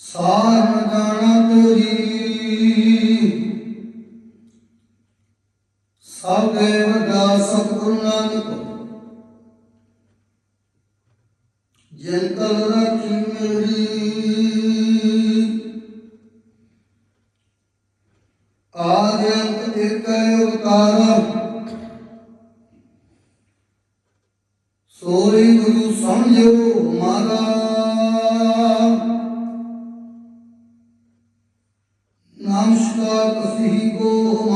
ਸਾਰ ਜਾਣਾ ਸਭ ਦੇ ਵੱਡਾ ਸਤਿਗੁਰੂ ਨਾਨਕ ਜਿਨ ਰੱਖੀ ਮੇਰੀ। ਆਦ ਇੱਕ ਅਵਤਾਰ ਸੋਈ ਗੁਰੂ ਸਮਝੋ ਮਾਰਾ।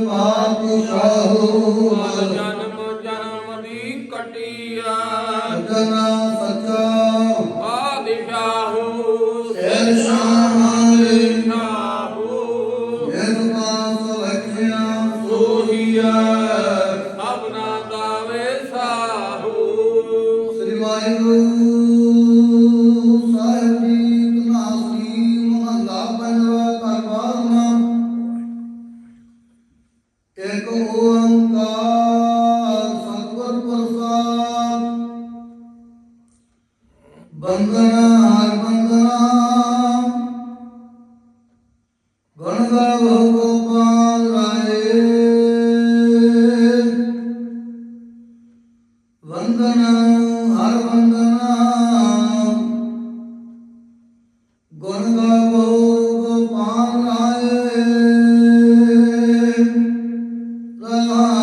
ਪਾਤਸ਼ਾਹੂ ਜਨਮ ਜਨਮ ਦੀ ਕਟਿਆ ਸਤਨਾ ਸੱਚਾ ਪਾਤਸ਼ਾਹੂ ਸਿਰ ਸ਼ਾਹ ਬੰਦਨਾ ਹਰ ਬੰਦਨਾ ਗਣ ਗਾਵੋ ਗੋਪਾਲ ਰਾਏ ਵੰਦਨਾ, ਹਰ ਵੰਦਨਾ। ਗੁਣ ਗਾਵੋ ਗੋਪਾਲ ਰਾਏ ਰਹਾਉ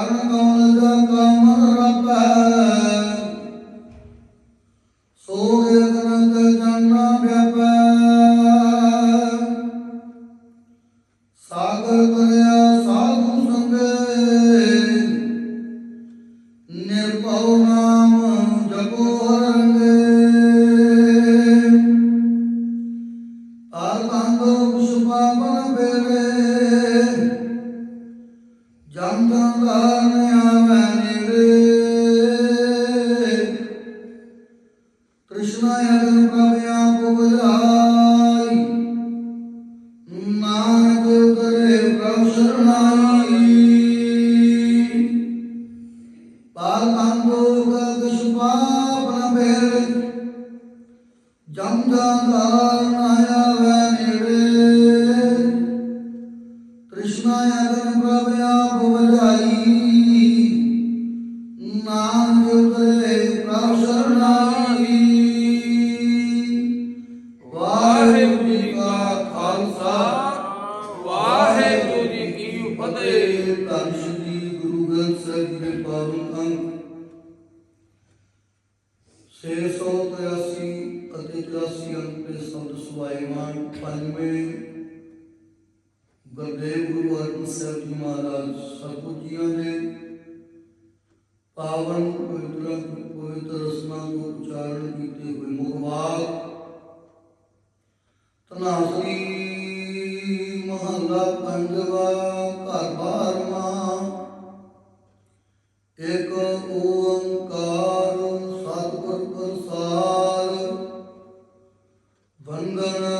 ਚਰਨ ਕਮਲ ਦਾ ਕਮਲ ਰਪੈ ਸੋਗੇ ਗਰੰਤ ਜਨਾ ਵਿਆਪੈ ਸਾਗਰ ਕਰਿਆ ਸਾਧੂ ਸੰਗੇ ਨਿਰਭਉ ਨਾਮ ਜਪੋ ਰੰਗੇ ਆਰਤੰਦੋ ਪੁਸ਼ਪਾਵਨ ਬੇਰੇ ਜਮ ਕ੍ਰਿਸ਼ਨ ਅਗਨ ਪ੍ਰਭ ਆਪ ਬੁਝਾਈ ਨਾਨਕ ਕਰੇ ਪ੍ਰਭ ਸ਼ਰਨਾਈ ਪਾਲ ਕੰਦੋ ਕਛ ਨ ਬੇਰੇ ਜਮ ਜਮ ਧਰਨ ਆਵੈ 683 ਅਤੇ 84 ਅੰਕ ਦੇ ਸੰਤ ਸੁਭਾਈਮਾਨ ਪੰਜਵੇਂ ਗੁਰਦੇਵ ਗੁਰੂ ਅਰਜਨ ਸਾਹਿਬ ਜੀ ਮਹਾਰਾਜ ਸਤਿਗੁਰੂ ਜੀਆਂ ਦੇ ਪਾਵਨ ਪਵਿੱਤਰ ਪਵਿੱਤਰ ਰਸਨਾ ਤੋਂ ਉਚਾਰਨ ਕੀਤੇ ਹੋਏ ਮੁਖਵਾਕ ਤਨਾਸਰੀ Vandana